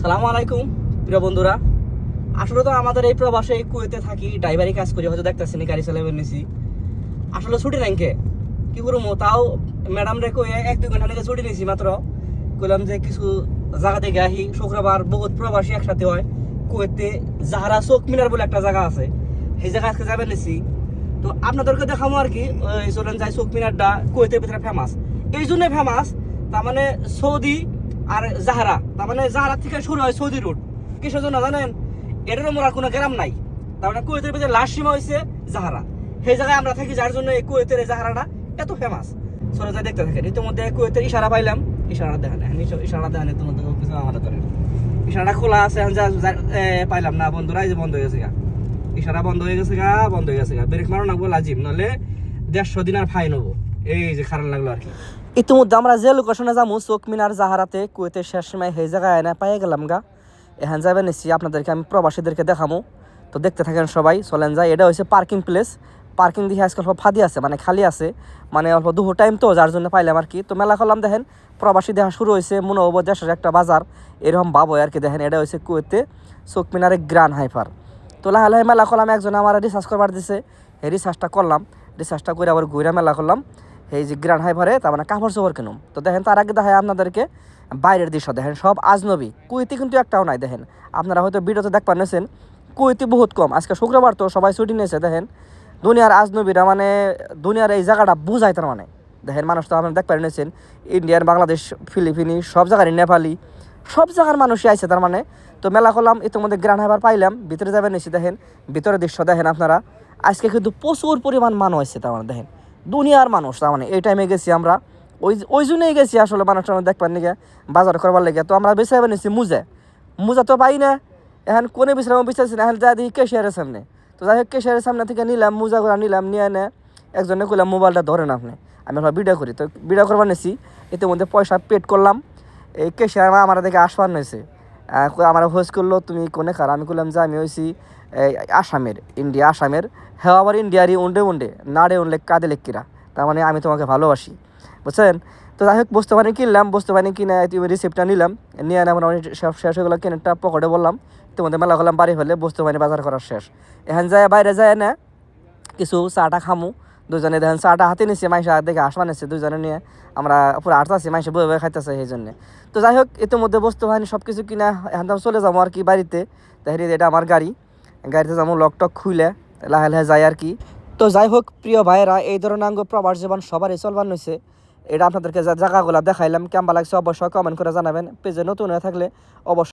সালাম আলাইকুম, প্রিয় বন্ধুরা। আসলে তো আমাদের এই প্রবাসে কুয়েতে থাকি, ড্রাইভারি কাজ করি, হয়তো দেখতেছি নি গাড়ি চালাবে নিছি। আসলে ছুটি নাই কে? করব? তাও ম্যাডাম রে কয়ে এক, দুই ঘণ্টা থেকে ছুটি নিছি মাত্র। কইলাম যে কিছু জায়গা থেকে আহি শুক্রবার, বহুত প্রবাসী একসাথে হয়। কুয়েতে জাহারা চোখ মিনার বলে একটা জায়গা আছে। সেই জায়গা আজকে যাবে নিছি। তো আপনাদেরকে দেখাবো আর কি চলেন যাই চোখ মিনারটা, কুয়েতের ভিতরে ফেমাস এই জন্য ফেমাস তার মানে সৌদি আর জাহারা, তার মানে জাহারা থেকে শুরু হয় সৌদি রুট কিসের জন্য জানেন এটারও মোরার কোনো গ্রাম নাই। তার মানে কুয়েতের ভিতরে লাস্ট সীমা হয়েছে জাহারা। সেই জায়গায় আমরা থাকি যার জন্য এই কুয়েতের এই জাহারাটা এত ফেমাস চলে যাই দেখতে থাকেন, ইতিমধ্যে কুয়েতের ইশারা পাইলাম। ইশারা দেখেন ইশ- ইশারা দেখেন ইতিমধ্যে কিছু আমাদের করেন। ইশারা খোলা আছে যা যা- পাইলাম না, বন্ধুরা, এই যে বন্ধ হয়ে গেছে গা। ইশারা বন্ধ হয়ে গেছে গা, বন্ধ হয়ে গেছে গা। ব্রেক মারো না বল আজিম নাহলে দেড়শো দিন আর ফাইন হব। এই যে খারাপ লাগল আর কি। ইতিমধ্যে আমরা যে লোকেশনে যাব চোখ মিনার জাহারাতে কুয়েতের শেষ সময় সেই জায়গায় এনে পাইয়ে গেলাম গা। এখান যাবে নিচ্ছি আপনাদেরকে আমি প্রবাসীদেরকে দেখামো। তো দেখতে থাকেন সবাই, চলেন যায় এটা হচ্ছে পার্কিং প্লেস পার্কিং দিয়ে আজকাল অল্প ফাঁদি আছে মানে খালি আছে। মানে অল্প দুপুর টাইম তো, যার জন্য পাইলাম আর কি। তো মেলা করলাম দেখেন, প্রবাসী দেখা শুরু হয়েছে মনে হব দেশের একটা বাজার। এরকম ভাবো আর কি দেখেন, এটা হচ্ছে কুয়েতে চোখ মিনারে গ্রান হাইফার তো লাহে লাহে মেলা করলাম, একজন আমার রিসার্চ করবার দিছে। এই রিসার্চটা করলাম। রিসার্চটা করে আবার ঘুরে মেলা করলাম। এই যে গ্রান হাইভারে তার মানে কাপড় চোপড় কিনুম। তো দেখেন, তার আগে দেখায় আপনাদেরকে বাইরের দৃশ্য। দেখেন, সব আজনবী, কুইতি কিন্তু একটাও নাই, দেখেন। আপনারা হয়তো ভিডিওতে দেখ পাচ্ছেন কুইতি বহুত কম। আজকে শুক্রবার তো সবাই ছুটি নিয়েছে, দেখেন। দুনিয়ার আজনবীরা মানে দুনিয়ার এই জায়গাটা বুঝায় তার মানে। দেখেন, মানুষ তো আপনারা দেখ পারেন ইন্ডিয়ান, বাংলাদেশ, ফিলিপিনি, সব জায়গার নেপালি, সব জায়গার মানুষই আইছে তার মানে। তো মেলা করলাম, ইতিমধ্যে গ্রান হাইভার পাইলাম, ভিতরে যাবেন নিশ্চি দেখেন। ভিতরে দৃশ্য দেখেন আপনারা। আজকে কিন্তু প্রচুর পরিমাণ মানুষ হয়েছে তার মানে দেখেন। দুনিয়ার মানুষ, তার মানে এই টাইমে গেছি আমরা। ওই ওই জন্যই গেছি আসলে মানুষটা টানুষ দেখবার নিগে বাজার করবার লেগে। তো আমরা বেছে যাবেন নিচ্ছি মুজে। মুজা তো পাই না। এখন কোনে বিশ্রাম বিচারছি না। এখন যা দেখি কেশিয়ারের সামনে। তো যাই হোক কেশিয়ারের সামনে থেকে নিলাম, মুজা করে নিলাম, নিয়ে এনে একজনে কইলাম, মোবাইলটা ধরেন আপনি। আমি ভাবলাম ভিডিও করি। তো ভিডিও করবার নিয়েছি ইতিমধ্যে পয়সা পেড করলাম। এই কেশিয়ার আমার দেখে আসবার নিয়েছে আমার হোস করল, তুমি কোনে খার? আমি করলাম যে, আমি হয়েছি আসামের, ইন্ডিয়া, আসামের। হ্যাঁ আবার ইন্ডিয়ারই উন্ডে উন্ডে, নাড়ে উনলে কাঁদে লেক্কিরা। তার মানে আমি তোমাকে ভালোবাসি। বুঝছেন? তো যাই হোক বস্তু বাহিনী কিনলাম বস্তু বাহিনী কিনে তুমি রিসিপ্টটা নিলাম। নিয়ে এনে মোটামুটি সব শেষ হয়ে গেলো কেনেরটা পকেটে বললাম। তোমাদের মেলা করলাম, বাড়ি ফেলে বস্তু বাহিনী বাজার করার শেষ। এখান যায় বাইরে যায় না, কিছু চাটা খামু। দুজনে দেখেন, চাটা হাতে নিচ্ছে মাইসা দেখে আসমান নিচ্ছে দুজনে নিয়ে। আমরা পুরো আটতাছি মাইসে বয়ে বয়ে খাইতেছে সেই জন্য তো যাই হোক, ইতিমধ্যে বস্তু বাহিনী সব কিছু কিনা, এখন তো চলে যাব আর কি বাড়িতে। তাহলে এটা আমার গাড়ি। গাড়িতে যাব, লক টক খুলে লাহে লাহে যাই আর কি। তো যাই হোক, প্রিয় ভাইয়েরা, এই ধরনের আঙ্গ প্রবাস জীবন সবারই চলবার হয়েছে এটা আপনাদেরকে জায়গাগুলো দেখাইলাম, কেমন লাগছে অবশ্যই কমেন্ট করে জানাবেন। পেজে নতুন হয়ে থাকলে অবশ্যই